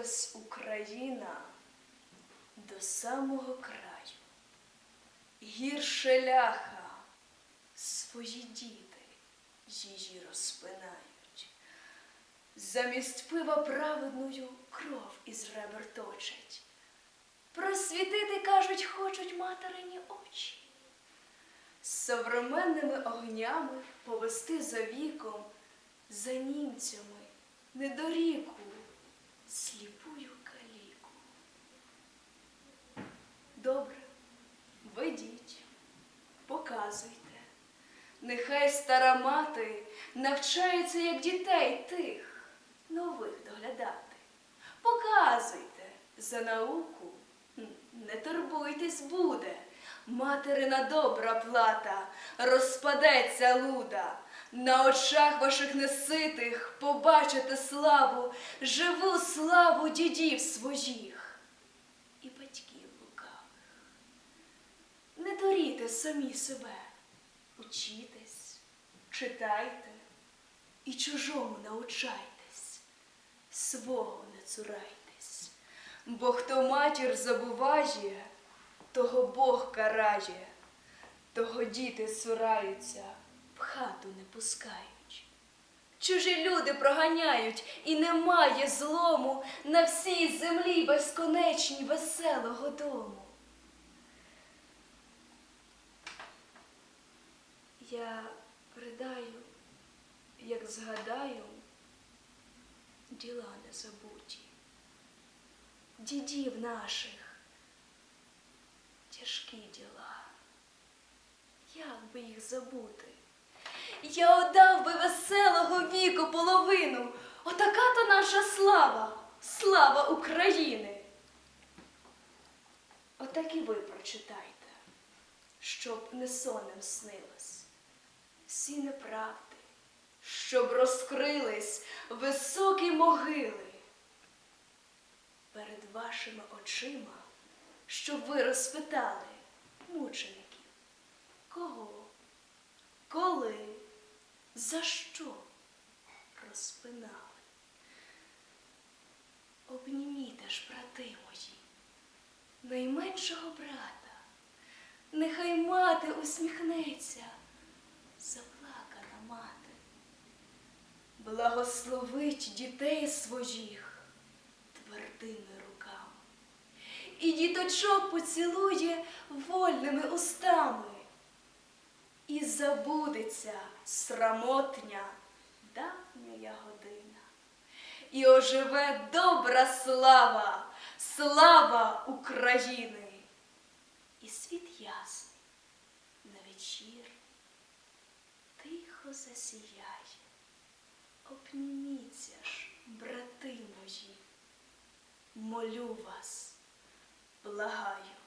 билась Україна до самого краю, гірше ляха свої діти її розпинають, замість пива праведною кров із ребер точать, просвітити, кажуть, хочуть материні очі, з современними огнями повести за віком, за німцями недоріку сліпую каліку. Добре, ведіть, показуйте. Нехай стара мати навчається, як дітей тих нових доглядати. Показуйте за науку, не турбуйтесь буде. Материна добра плата, розпадеться луда. На очах ваших неситих побачите славу, живу славу дідів своїх і батьків лукавих. Не доріте самі себе, учітесь, читайте і чужому научайтесь, свого не цурайтесь, бо хто матір забуває, того Бог карає, того діти цураються, в хату не пускають. Чужі люди проганяють, і немає злому на всій землі безконечній веселого дому. Я ридаю, як згадаю діла незабуті, дідів наших тяжкі діла. Як би їх забути? Я отдав би веселого віку половину. Отака то наша слава, слава України. Отак і ви прочитайте, щоб не сонним снилось. Всі неправди, щоб розкрились високі могили. Перед вашими очима, щоб ви розпитали мучеників, кого, коли, за що розпинали. Обніміте ж, брати мої, найменшого брата, нехай мати усміхнеться, заплакана мати. Благословить дітей своїх твердими руками. І діточок поцілує вольними устами. І забудеться срамотня давня година. І оживе добра слава, слава України. І світ ясний на вечір тихо засіяє. Обніміться ж, брати мої, молю вас, благаю.